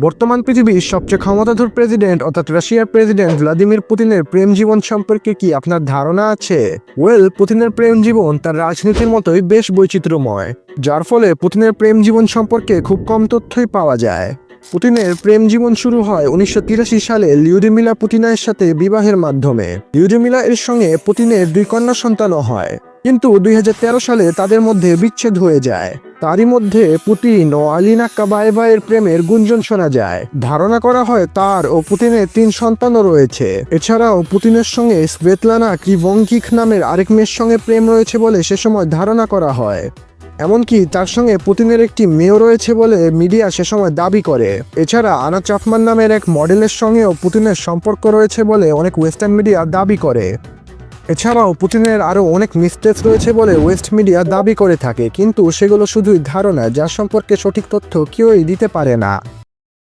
বর্তমান পৃথিবীর সবচেয়ে ক্ষমতাধর প্রেসিডেন্ট অর্থাৎ রাশিয়ার প্রেসিডেন্ট ভ্লাদিমির পুতিনের প্রেম জীবন সম্পর্কে কি আপনার ধারণা আছে? ওয়েল, পুতিনের প্রেম জীবন তার রাজনীতির মতোই বেশ বৈচিত্র্যময়, যার ফলে পুতিনের প্রেম জীবন সম্পর্কে খুব কম তথ্যই পাওয়া যায়। পুতিনের প্রেম জীবন শুরু হয় উনিশশো তিরাশি সালে লিউডিমিলা পুতিনের সাথে বিবাহের মাধ্যমে। লিউডিমিলা এর সঙ্গে পুতিনের দুই কন্যা সন্তানও হয়। কিন্তু দুই হাজার তেরো সালে তাদের মধ্যে বিচ্ছেদ হয়ে যায়। তারই মধ্যে পুতিন ও আলিনা কাবায়েভা প্রেমের গুঞ্জন শোনা যায়। ধারণা করা হয় তার ও পুতিনের তিন সন্তানও রয়েছে। এছাড়াও পুতিনের সঙ্গে স্ভেতলানা ক্রিভঙ্কিক নামের আরেক মেয়ের সঙ্গে প্রেম রয়েছে বলে সে সময় ধারণা করা হয়। এমনকি তার সঙ্গে পুতিনের একটি মেয়েও রয়েছে বলে মিডিয়া সে সময় দাবি করে। এছাড়া আনা চাফমান নামের এক মডেলের সঙ্গেও পুতিনের সম্পর্ক রয়েছে বলে অনেক ওয়েস্টার্ন মিডিয়া দাবি করে। এছাড়াও পুতিনের আরও অনেক মিস্টেক রয়েছে বলে ওয়েস্ট মিডিয়া দাবি করে থাকে, কিন্তু সেগুলো শুধুই ধারণা যা সম্পর্কে সঠিক তথ্য কেউই দিতে পারে না।